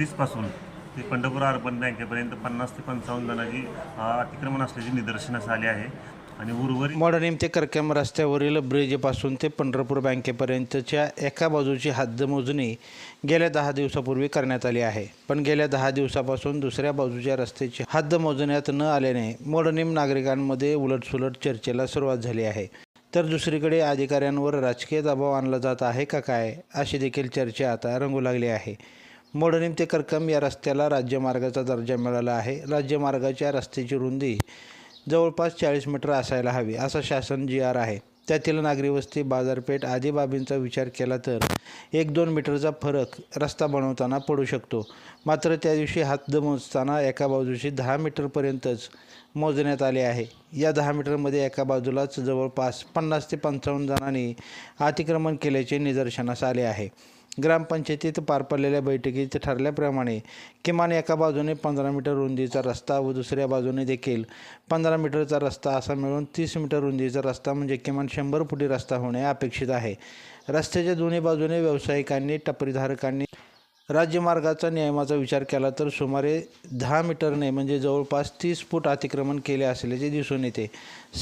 ब्रिजपासून ते पंढरपूर अर्बन बँकेपर्यंत पन्नास ते पंचावन्न जणांची अतिक्रमण असल्याची निदर्शनास आले आहे. आणि उर्वरित मॉडर्निम ते करकम रस्त्यावरील ब्रिजपासून ते पंढरपूर बँकेपर्यंतच्या एका बाजूची हद्दमोजणी गेल्या दहा दिवसापूर्वी करण्यात आली आहे. पण गेल्या दहा दिवसापासून दुसऱ्या बाजूच्या रस्त्याची हद्द मोजण्यात न आल्याने मॉडर्निम नागरिकांमध्ये उलटसुलट चर्चेला सुरुवात झाली आहे. तर दुसरीकडे अधिकाऱ्यांवर राजकीय दबाव आणला जात आहे का काय अशी देखील चर्चा आता रंगू लागली आहे. मोडणीम ते करकम या रस्त्याला राज्यमार्गाचा दर्जा मिळाला आहे. राज्यमार्गाच्या रस्त्याची रुंदी जवळपास चाळीस मीटर असायला हवी असा शासन जी आर आहे. त्यातील नागरी वस्ती बाजारपेठ आदी बाबींचा विचार केला तर एक दोन मीटरचा फरक रस्ता बनवताना पडू शकतो. मात्र त्या दिवशी हद्द मोजताना एका बाजूशी दहा मीटरपर्यंतच मोजण्यात आले आहे. या दहा मीटरमध्ये एका बाजूलाच जवळपास पन्नास ते पंचावन्न जणांनी अतिक्रमण केल्याचे निदर्शनास आले आहे. ग्रामपंचायतीत पार पडलेल्या बैठकीत ठरल्याप्रमाणे किमान एका बाजूने पंधरा मीटर रुंदीचा रस्ता व दुसऱ्या बाजूने देखील पंधरा मीटरचा रस्ता असा मिळून तीस मीटर रुंदीचा रस्ता म्हणजे किमान शंभर फुटी रस्ता होणे अपेक्षित आहे. रस्त्याच्या दोन्ही बाजूने व्यावसायिकांनी टपरीधारकांनी राज्यमार्गाचा नियमाचा विचार केला तर सुमारे दहा मीटरने म्हणजे जवळपास तीस फूट अतिक्रमण केले असल्याचे दिसून येते.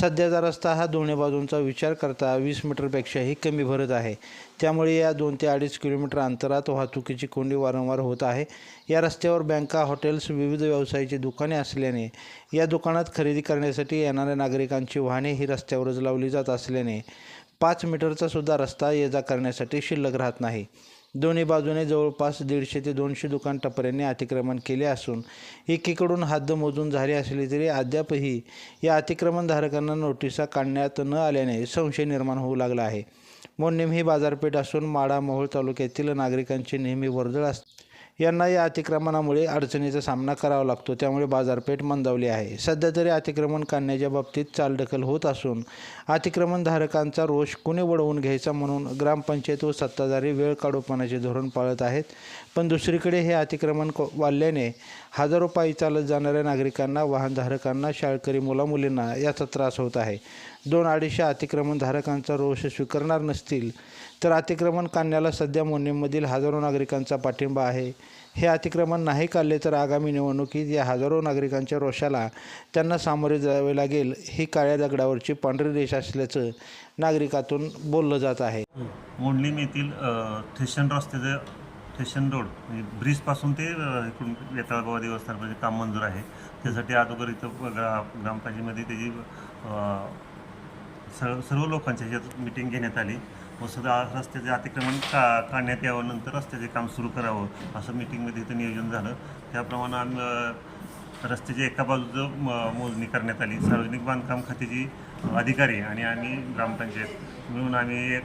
सध्याचा रस्ता हा दोन्ही बाजूंचा विचार करता वीस मीटरपेक्षाही कमी भरत आहे. त्यामुळे या दोन ते अडीच किलोमीटर अंतरात वाहतुकीची कोंडी वारंवार होत आहे. या रस्त्यावर बँका हॉटेल्स विविध व्यवसायाची दुकाने असल्याने या दुकानात खरेदी करण्यासाठी येणाऱ्या नागरिकांची वाहने ही रस्त्यावरच लावली जात असल्याने पाच मीटरचा सुद्धा रस्ता ये जा करण्यासाठी शिल्लक राहत नाही. दोन्ही बाजूने जवळपास दीडशे ते दोनशे दुकान टपऱ्यांनी अतिक्रमण केले असून एकीकडून हद्द मोजून झाली असली तरी अद्यापही या अतिक्रमणधारकांना नोटिसा काढण्यात न आल्याने संशय निर्माण होऊ लागला आहे. मोडणीम ही बाजारपेठ असून माडा मोहोळ तालुक्यातील नागरिकांची नेहमी वर्दळ असते. यांना या अतिक्रमणामुळे अडचणीचा सामना करावा लागतो. त्यामुळे बाजारपेठ मंदावली आहे. सध्या तरी अतिक्रमण काढण्याच्या बाबतीत चालढकल होत असून अतिक्रमणधारकांचा रोष कुणी वळवून घ्यायचा म्हणून ग्रामपंचायत व सत्ताधारी वेळ काढूपणाचे धोरण पाळत आहेत. पण दुसरीकडे हे अतिक्रमण को- वाढल्याने हजारो पायी चालत जाणाऱ्या नागरिकांना वाहनधारकांना शाळकरी मुलामुलींना याचा त्रास होत आहे. दोन अडीचशे अतिक्रमणधारकांचा रोष स्वीकारणार नसतील तर अतिक्रमण काढण्याला सध्या मोडणीमधील हजारो नागरिकांचा पाठिंबा आहे. हे अतिक्रमण नाही काढले तर आगामी निवडणुकीत या हजारो नागरिकांच्या रोषाला त्यांना सामोरे जावे लागेल ही काळ्या दगडावरची पांढरी रेष असल्याचं नागरिकातून बोललं जात आहे. मोंडलीम येथील ठेशन रस्त्याचं ठेशन रोड म्हणजे ब्रिजपासून ते इकडून वेताळबाबा देवस्थानपर्यंत काम मंजूर आहे. त्यासाठी अगोदर इथं ग्रा ग्रामपंचायतीमध्ये त्याची सर्व सर्व लोकांच्या ह्याच्यात मिटिंग घेण्यात आली. हो, व सध्या रस्त्याचे अतिक्रमण का काढण्यात यावं नंतर रस्त्याचे काम सुरू करावं असं मिटिंगमध्ये इथं नियोजन झालं. त्याप्रमाणे आम्ही रस्त्याची रस्त्याच्या एका बाजूचं म- मोजणी करण्यात आली. सार्वजनिक बांधकाम खात्याची अधिकारी आणि आम्ही ग्रामपंचायत. मिळून आम्ही एक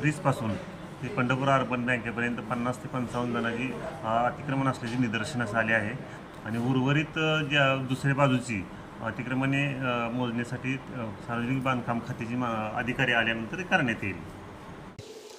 ब्रिजपासून ते पंढरपूर अर्बन बँकेपर्यंत पन्नास ते पंचावन्न जणांची अतिक्रमण असल्याची निदर्शनास आले आहे. आणि उर्वरित ज्या दुसऱ्या बाजूची अतिक्रमणे मोजण्यासाठी सार्वजनिक बांधकाम खात्याची मा- अधिकारी आल्यानंतर ते करण्यात येईल.